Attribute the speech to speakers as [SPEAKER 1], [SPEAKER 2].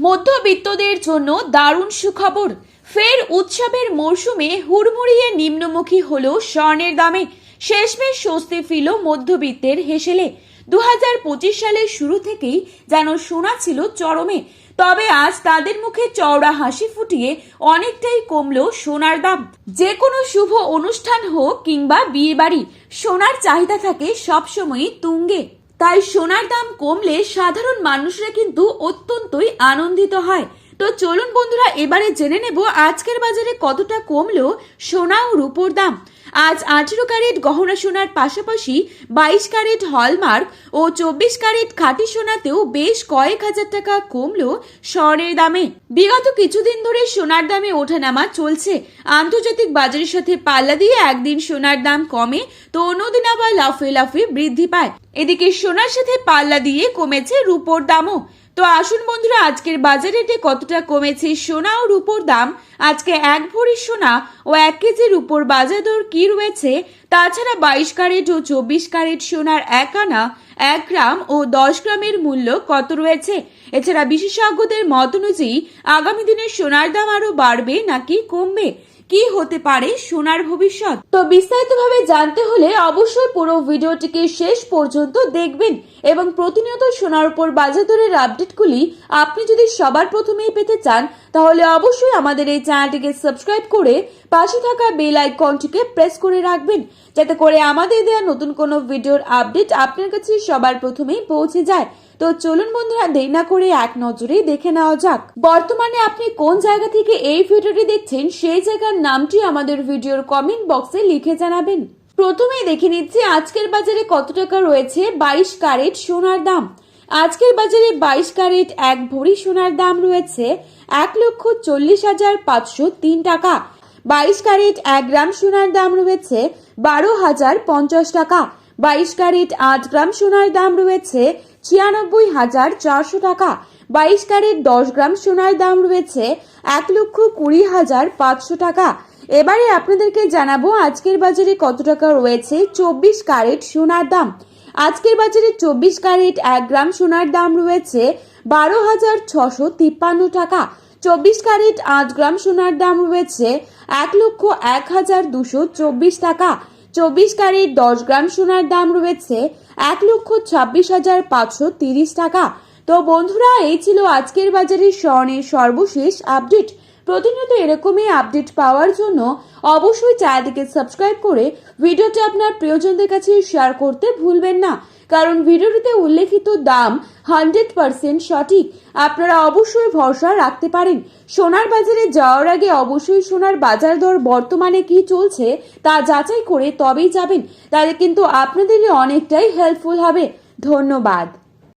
[SPEAKER 1] মধ্যবিত্তদের জন্য দারুণ সুখবর। ফের উৎসবের মরশুমে হুড়মুড়িয়ে নিম্নমুখী হল স্বর্ণের দামে। শেষমেশ স্বস্তি ফিল মধ্যবিত্তের হেসেলে। দু হাজার পঁচিশ সালের শুরু থেকেই যেন শোনা ছিল চরমে। তবে আজ তাদের মুখে চওড়া হাসি ফুটিয়ে অনেকটাই কমলো সোনার দাম। যে কোনো শুভ অনুষ্ঠান হোক কিংবা বিয়ে বাড়ি সোনার চাহিদা থাকে সবসময়ই তুঙ্গে। তাই সোনার দাম কমলে সাধারণ মানুষরা কিন্তু অত্যন্তই আনন্দিত হয়। তো চলুন বন্ধুরা, এবারে জেনে নেব আজকের বাজারে কতটা কমলো সোনা ও রূপোর দাম। আজ আঠেরো ক্যারেট গহনা সোনার পাশাপাশি বাইশ ক্যারেট হলমার্ক ও চব্বিশ ক্যারেট খাঁটি সোনাতেও বেশ কয়েক হাজার টাকা কমল স্বর্ণের দামে। বিগত কিছুদিন ধরে সোনার দামে ওঠানামা চলছে। আন্তর্জাতিক বাজারের সাথে পাল্লা দিয়ে একদিন সোনার দাম কমে তো অন্যদিন আবার লাফে লাফে বৃদ্ধি পায়। এদিকে সোনার সাথে পাল্লা দিয়ে কমেছে রূপোর দামও। তো আসুন বন্ধুরা, আজকের বাজার রেটে কতটা কমেছে সোনা ও রূপোর দাম? আজকে এক ভরি সোনা ও এক কেজির উপর বাজার দর কি রয়েছে? তাছাড়া বাইশ ক্যারেট ও চব্বিশ ক্যারেট সোনার এক আনা, এক গ্রাম ও দশ গ্রামের মূল্য কত রয়েছে? এছাড়া বিশেষজ্ঞদের মত অনুযায়ী আগামী দিনে সোনার দাম আরও বাড়বে নাকি কমবে? কি হতে পারে সোনার ভবিষ্যৎ? তো বিস্তারিতভাবে জানতে হলে অবশ্যই পুরো ভিডিওটিকে শেষ পর্যন্ত দেখবেন এবং প্রতিনিয়ত সোনার উপর বাজার দরের আপডেটগুলি আপনি যদি সবার প্রথমেই পেতে চান, তাহলে অবশ্যই আমাদের এই চ্যানেলটিকে সাবস্ক্রাইব করে পাশে থাকা বেল আইকনটিকে প্রেস করে রাখবেন, যাতে করে আমাদের দেওয়া নতুন কোনো ভিডিওর আপডেট আপনার কাছে সবার প্রথমেই পৌঁছে যায়। তো চলুন বন্ধুরা, দেরি না করে এক নজরেই দেখে নেওয়া যাক। বর্তমানে আপনি কোন জায়গা থেকে এই ভিডিওটি দেখছেন, সেই জায়গার নামটি আমাদের ভিডিওর কমেন্ট বক্সে লিখে জানাবেন। প্রথমে দেখে নিচ্ছি, আজকের বাজারে কত টাকা রয়েছে? বাইশ ক্যারেট সোনার দাম। আজকের বাজারে বাইশ ক্যারেট এক ভরি সোনার দাম রয়েছে এক লক্ষ চল্লিশ হাজার পাঁচশো তিন টাকা। বাইশ ক্যারেট এক গ্রাম সোনার দাম রয়েছে বারো হাজার পঞ্চাশ টাকা। বাইশ ক্যারেট আট গ্রাম সোনার দাম রয়েছে ছিয়ানব্বই হাজার চারশো টাকা। বাইশ ক্যারেট দশ গ্রাম সোনার দাম রয়েছে এক লক্ষ কুড়ি হাজার পাঁচশো টাকা। এবারে আপনাদেরকে জানাব আজকের বাজারে কত টাকা রয়েছে চব্বিশ ক্যারেট সোনার দাম। আজকের বাজারে চব্বিশ ক্যারেট এক গ্রাম সোনার দাম রয়েছে বারো হাজার ছশো তিপ্পান্ন টাকা। চব্বিশ ক্যারেট আট গ্রাম সোনার দাম রয়েছে এক লক্ষ এক হাজার দুশো চব্বিশ টাকা। চব্বিশ ক্যারেট দশ গ্রাম সোনার দাম রয়েছে এক লক্ষ ছাব্বিশ হাজার পাঁচশো তিরিশ টাকা। তো বন্ধুরা, এই ছিল আজকের বাজারে স্বর্ণের সর্বশেষ আপডেট প্রতিনিয়ত এরকমই আপডেট পাওয়ার জন্য অবশ্যই চ্যানেলটিকে সাবস্ক্রাইব করে ভিডিওটি আপনার প্রিয়জনদের কাছে শেয়ার করতে ভুলবেন না। কারণ ভিডিওটিতে উল্লেখিত দাম হান্ড্রেড পার্সেন্ট সঠিক। আপনারা অবশ্যই ভরসা রাখতে পারেন। সোনার বাজারে যাওয়ার আগে অবশ্যই সোনার বাজার দর বর্তমানে কি চলছে তা যাচাই করে তবেই যাবেন। তাহলে কিন্তু আপনাদেরই অনেকটাই হেল্পফুল হবে। ধন্যবাদ।